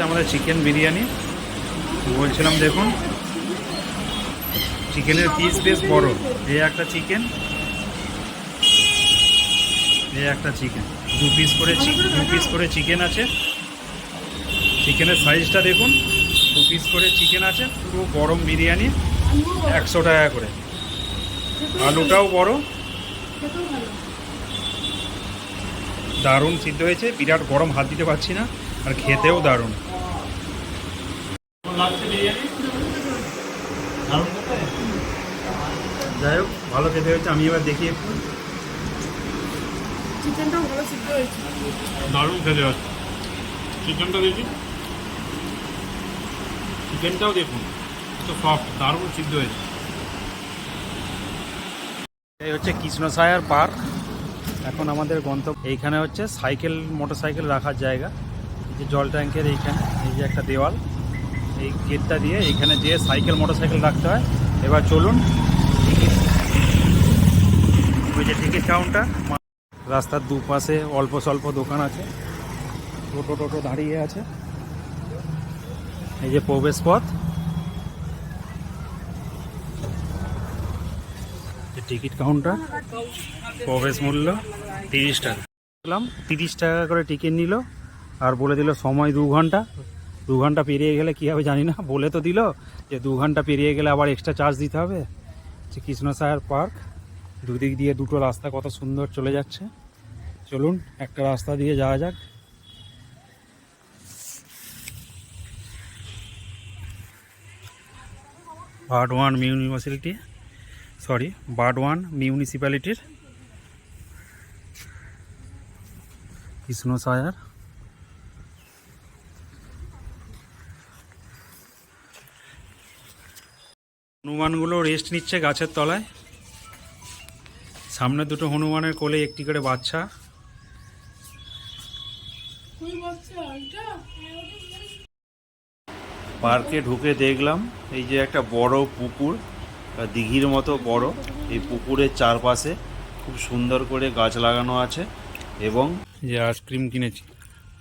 হচ্ছে আমাদের চিকেন বিরিয়ানি। বলছিলাম, দেখুন, চিকেনের পিস বেশ বড়। এই একটা চিকেন এই একটা চিকেন। দু পিস করে দু পিস করে চিকেন আছে। চিকেনের সাইজটা দেখুন, দু পিস করে চিকেন আছে, পুরো গরম বিরিয়ানি, একশো টাকা করে। আলুটাও বড়। দারুণ সিদ্ধ হয়েছে। বিরাট গরম, হাত দিতে পারছি না, আর খেতেও দারুণ। যাই হোক ভালো খেতে হয়েছে আমি এবার দেখি। একটু চিকেনটাও ভালো সিদ্ধ হয়েছে। দারুণ খেতে হচ্ছে চিকেনটা দেখি। চিকেনটাও দেখুন তো সফট দারুণ সিদ্ধ হয়েছে। এই হচ্ছে কৃষ্ণসায়ার পার্ক। এখন আমাদের গন্তব্য। এইখানে হচ্ছে সাইকেল মোটরসাইকেল রাখার জায়গা। যে জল ট্যাঙ্কের এইখানে এই যে একটা দেওয়াল। এই গেটটা দিয়ে এখানে যেয়ে সাইকেল, মোটরসাইকেল রাখতে হয়। এবার চলুন। ওই যে টিকিট কাউন্টার রাস্তার দুপাশে অল্প স্বল্প দোকান আছে। টোটো টোটো দাঁড়িয়ে আছে। এই যে প্রবেশ পথ। যে টিকিট কাউন্টার প্রবেশ মূল্য তিরিশ টাকা। তিরিশ টাকা করে টিকিট নিল। আর বলে দিল, সময় দু ঘণ্টা। দু ঘণ্টা পেরিয়ে গেলে কী হবে জানি না। বলে তো দিল যে দু ঘণ্টা পেরিয়ে গেলে আবার এক্সট্রা চার্জ দিতে হবে। যে কৃষ্ণসায়ার পার্ক দুদিক দিয়ে দুটো রাস্তা কত সুন্দর চলে যাচ্ছে। চলুন একটা রাস্তা দিয়ে যাওয়া যাক। Ward one university sorry ward one মিউনিসিপ্যালিটির Krishnasayar. হনুমানগুলো রেস্ট নিচ্ছে গাছের তলায়। সামনে দুটো হনুমানের কোলে একটি করে বাচ্চা। এটা পার্কে ঢুকে দেখলাম এই যে একটা বড় পুকুর দিঘির মতো বড় এই পুকুরের চারপাশে খুব সুন্দর করে গাছ লাগানো আছে এবং যে আইসক্রিম কিনেছি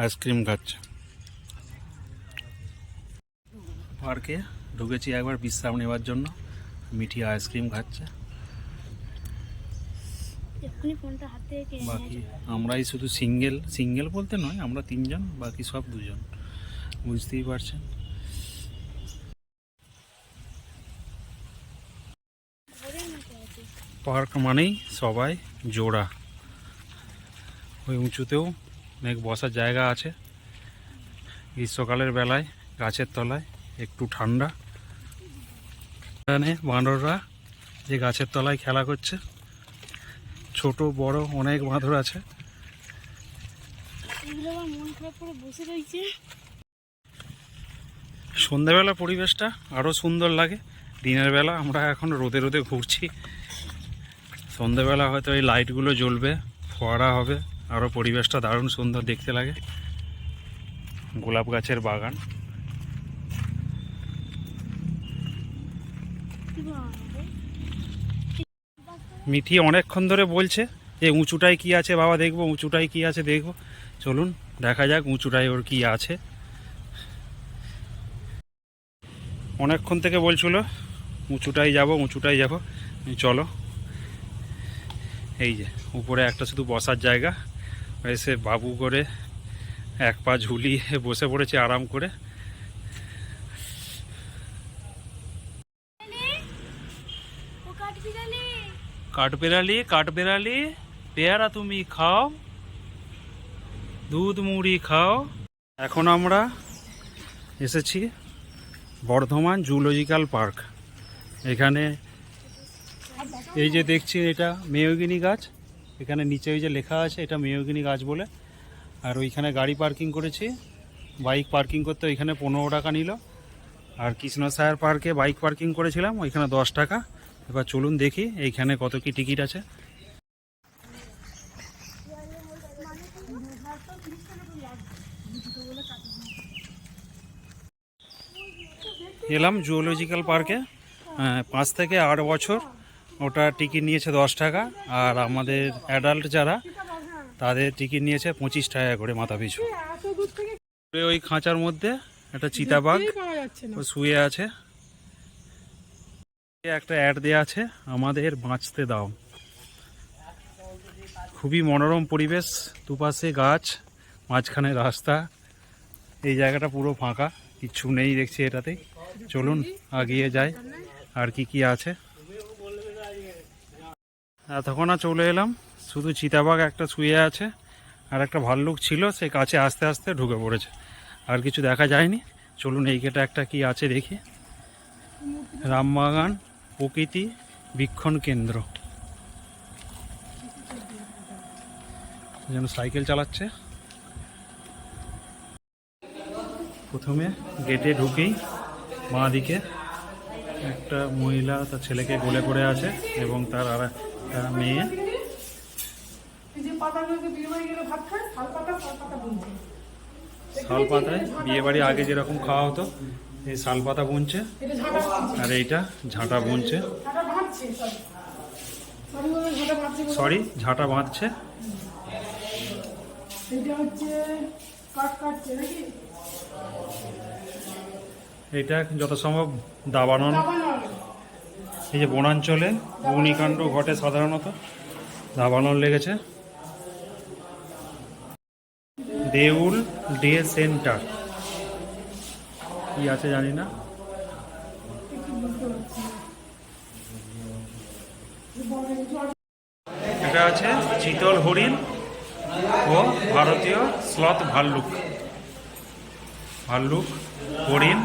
আইসক্রিম খাচ্ছে। পার্কে ঢুকেছি একবার বিশ্রাম নেওয়ার জন্য। মিঠি আইসক্রিম খাচ্ছে। বাকি আমরাই শুধু সিঙ্গেল সিঙ্গেল বলতে নয় আমরা তিনজন বাকি সব দুজন। বুঝতেই পারছেন? পার্ক মানেই সবাই জোড়া। ওই উঁচুতেও অনেক বসার জায়গা আছে। গ্রীষ্মকালের বেলায় গাছের তলায় একটু ঠান্ডা। এখানে বাঁদররা যে গাছের তলায় খেলা করছে। ছোট বড় অনেক বাঁদর আছে। সন্ধ্যাবেলা পরিবেশটা আরও সুন্দর লাগে। দিনের বেলা আমরা এখন রোদে রোদে ঘুরছি। সন্ধ্যাবেলা হয়তো এই লাইটগুলো জ্বলবে ফোয়ারা হবে আরও পরিবেশটা দারুণ সুন্দর দেখতে লাগে। গোলাপ গাছের বাগান কি বাবা? মিঠি অনেকক্ষণ ধরে বলছে যে উঁচুটায় কি আছে বাবা দেখব, উঁচুটায় কি আছে দেখব। চলুন, দেখা যাক উঁচুটায় ওর কি আছে। অনেকক্ষণ থেকে বলছিল উঁচুটাই যাব উঁচুটাই যাব। চলো। এই যে, উপরে একটা শুধু বসার জায়গা। এসে বাবু করে এক পা ঝুলিয়ে বসে পড়েছে আরাম করে। ও কাঠবেড়ালি কাঠবেড়ালি, পেয়ারা তুমি খাও, দুধ মুড়ি খাও। এখন আমরা এসেছি বর্ধমান জুলজিক্যাল পার্ক। এখানে এই যে দেখছি এটা মেয়গিনি গাছ, এখানে নিচে ওই যে লেখা আছে এটা মেয়গিনি গাছ বলে। আর ওইখানে গাড়ি পার্কিং করেছি, বাইক পার্কিং করতে ওইখানে পনেরো টাকা নিল। আর কৃষ্ণসায়ার পার্কে বাইক পার্কিং করেছিলাম, ওইখানে দশ টাকা। এবার চলুন দেখি এইখানে কত কি টিকিট আছে। এলাম জুওলজিক্যাল পার্কে। আহ, পাঁচ থেকে আট বছর ওটা টিকিট নিয়েছে দশ টাকা আর আমাদের অ্যাডাল্ট যারা তাদের টিকিট নিয়েছে পঁচিশ টাকা করে মাথা পিছু। ওই খাঁচার মধ্যে একটা চিতাবাঘ শুয়ে আছে। একটা অ্যাড দেওয়া আছে, আমাদের বাঁচতে দাও। খুবই মনোরম পরিবেশ, দুপাশে গাছ, মাঝখানে রাস্তা। এই জায়গাটা পুরো ফাঁকা, কিচ্ছু নেই দেখছি এটাতে চলুন আগিয়ে যাই, আর কি কি আছে। এতক্ষণ চলে এলাম, শুধু চিতাবাঘ একটা শুয়ে আছে, আর একটা ভাল্লুক ছিল, সে কাছে আস্তে আস্তে ঢুকে পড়েছে। আর কিছু দেখা যায়নি। চলুন এই গেটে একটা কি আছে দেখি। রামবাগান। প্রকৃতি বীক্ষণ কেন্দ্র। যেন সাইকেল চালাচ্ছে। প্রথমে গেটে ঢুকেই বাঁ দিকে একটা মহিলা তার ছেলেকে গোলে করে আছে এবং তার আর একটা মেয়ে। শাল পাতায় বিয়ে বাড়ি আগে যেরকম খাওয়া হতো এই শাল পাতা বুনছে আর এইটা ঝাঁটা বুনছে। সরি ঝাঁটা বাঁধছে। এটা যত সম্ভব দাবানন দাবানল। এই যে বনাঞ্চলে অগ্নিকাণ্ড ঘটে সাধারণত। দাবানল লেগেছে। Deul day centre. কি আছে জানি না। এটা আছে চিতল হরিণ ও ভারতীয় স্লথ ভাল্লুক। ভাল্লুক, হরিণ,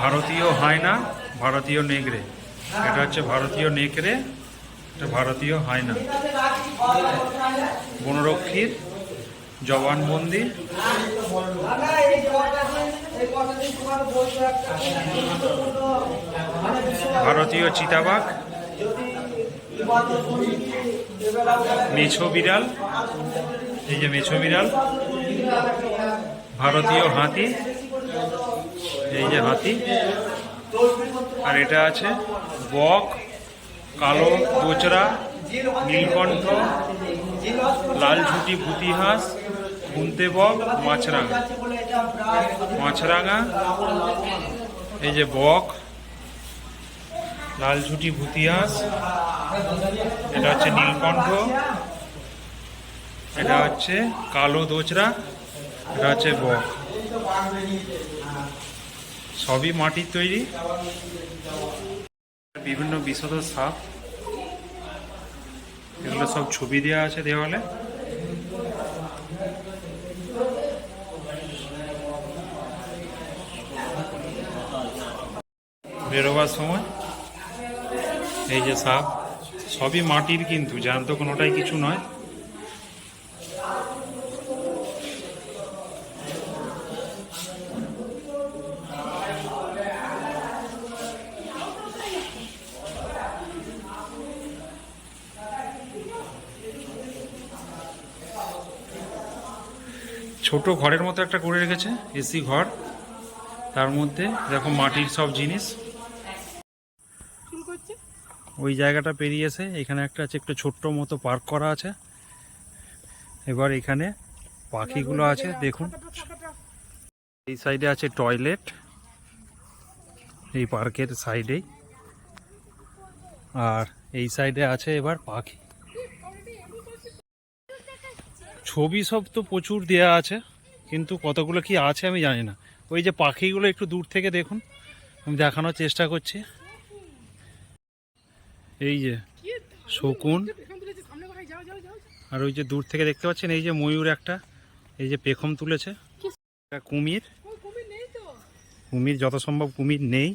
ভারতীয় হায়না, ভারতীয় নেগড়ে এটা হচ্ছে ভারতীয় নেকড়ে, এটা ভারতীয় হায়না। বনরক্ষীর জবানবন্দি ভারতীয় চিতাবাঘ, মেছো বিড়াল, এই যে মেছো বিড়াল, ভারতীয় হাতি, এই যে হাতি, আর এটা আছে বক, কালো দোচরা নীলকণ্ঠ, লাল ঝুটি ভুতিহাঁস বক, মাছরাঙা। মাছরাঙা, এই যে বক, লাল ঝুটি ভুতিহাঁস এটা হচ্ছে নীলকণ্ঠ, এটা হচ্ছে কালো দোচরা, এটা হচ্ছে বক। সবই মাটির তৈরি। বিভিন্ন বিশদ সাপ, এগুলো সব ছবি দেওয়া আছে দেওয়ালে। বেরোবার সময়? এই যে সাপ, সবই মাটির কিন্তু জ্যান্ত কোনোটাই কিছু নয়। ছোট ঘরের মতো একটা করে রেখেছে, এসি ঘর। তার মধ্যে দেখো মাটির সব জিনিস। ওই জায়গাটা পেরিয়েছে, এখানে একটা আছে, একটু ছোট্ট মতো পার্ক করা আছে। এবার এখানে পাখিগুলো আছে, দেখুন। এই সাইডে আছে টয়লেট, এই পার্কের সাইডেই আর এই সাইডে আছে এবার পাখি। ছবি সব তো প্রচুর দেয়া আছে, কিন্তু কতগুলো কি আছে আমি জানি না। ওই যে পাখিগুলো একটু দূর থেকে দেখুন, আমি দেখানোর চেষ্টা করছি। এই যে শকুন। আর ওই যে দূর থেকে দেখতে পাচ্ছেন, এই যে ময়ূর একটা, এই যে পেখম তুলেছে। কুমির। কুমির যত সম্ভব কুমির নেই।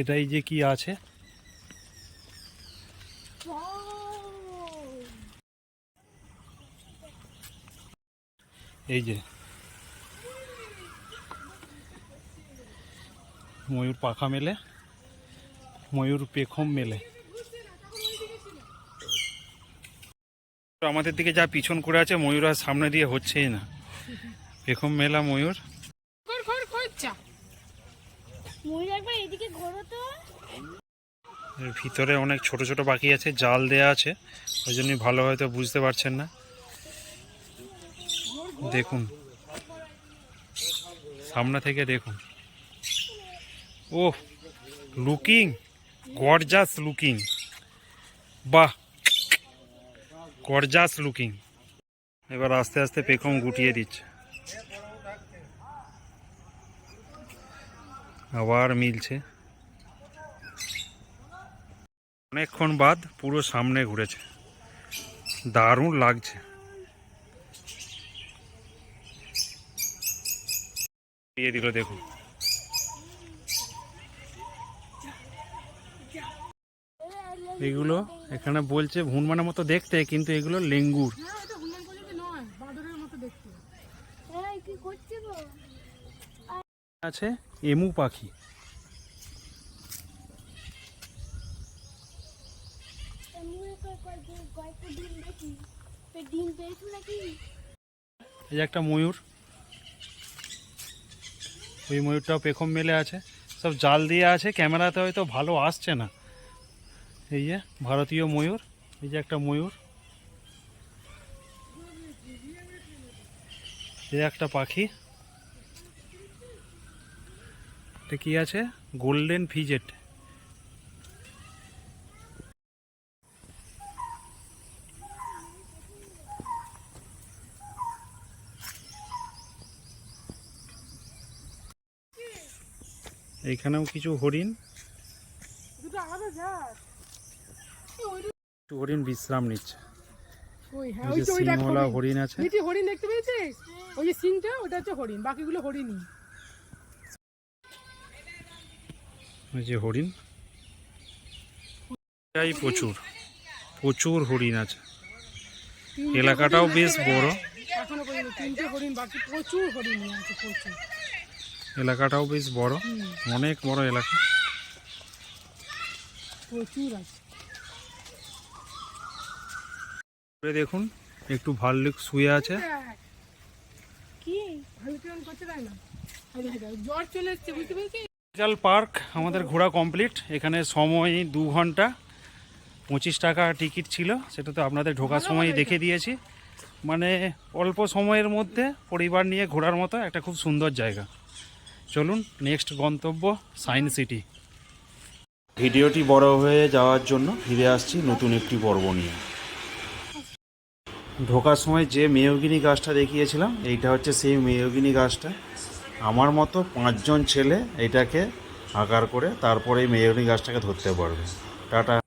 এটাই যে কি আছে। এই যে ময়ূর পাখা মেলে ময়ূর পেখম মেলে। আমাদের দিকে যা পিছন করে আছে ময়ূর আর সামনে দিয়ে হচ্ছেই না। পেখম মেলা ময়ূর। খর খর খর চা। ময়ূর একবার এদিকে ঘোরো তো। এর ভিতরে অনেক ছোট ছোট পাখি আছে জাল দেয়া আছে ওই জন্যই ভালো হয়তো বুঝতে পারছেন না। দেখুন। সামনে থেকে দেখুন। ও লুকিং গরজাস লুকিং বাহ গরজাস লুকিং এবার আস্তে আস্তে পেখম গুটিয়ে দিচ্ছে। আবার মিলছে। অনেকক্ষণ বাদ পুরো সামনে ঘুরেছে। দারুণ লাগছে। দিয়ে দিল দেখুন। এগুলো এখানে বলছে ভুনমানের মতো দেখতে কিন্তু এগুলো লেঙ্গুর। না এটা হনুমান প্রজাতি নয় বাঁদরের মতো দেখতে। এই কি করছে গো? আছে এমু পাখি। এই যে একটা ময়ূর। ওই ময়ূরটাও পেখম মেলে আছে। সব জাল দিয়ে আছে ক্যামেরাতে হয়তো ভালো আসছে না। এই যে ভারতীয় ময়ূর, এই যে একটা ময়ূর। এই একটা পাখি। এটা কি আছে? গোল্ডেন ফিজেট এইখানেও কিছু হরিণ। দুটো আলাদা জাত। কিছু হরিণ বিশ্রাম নিচ্ছে। হ্যাঁ হরিণ। আছে। হরিণ দেখতে পেয়েছিস? ওই যে সিংটা ওটা হচ্ছে হরিণ বাকিগুলো হরিণই। ওই যে হরিণ। এটাই প্রচুর। প্রচুর হরিণ আছে। এলাকাটাও বেশ বড়। এখনও পর্যন্ত তিনটে হরিণ বাকি প্রচুর হরিণ আছে প্রচুর। এলাকাটাও বেশ বড়। অনেক বড় এলাকা। প্রচুর আছে ঘুরে দেখুন একটু ভাল্লুক শুয়ে আছে। পার্ক আমাদের ঘোরা কমপ্লিট এখানে সময় দু ঘণ্টা। পঁচিশ টাকা টিকিট ছিল সেটা তো আপনাদের ঢোকার সময় দেখে দিয়েছি। মানে অল্প সময়ের মধ্যে পরিবার নিয়ে ঘোরার মতো একটা খুব সুন্দর জায়গা। চলুন নেক্সট গন্তব্য সায়েন্স সিটি ভিডিওটি বড় হয়ে যাওয়ার জন্য ফিরে আসছি নতুন একটি পর্ব নিয়ে। ঢোকার সময় যে মেয়গিনি গাছটা দেখিয়েছিলাম, এইটা হচ্ছে সেই মেয়গিনি গাছটা। আমার মতো পাঁচজন ছেলে এটাকে আকার করে তারপরে এই মেয়গিনি গাছটাকে ধরতে পারবে। টাটা।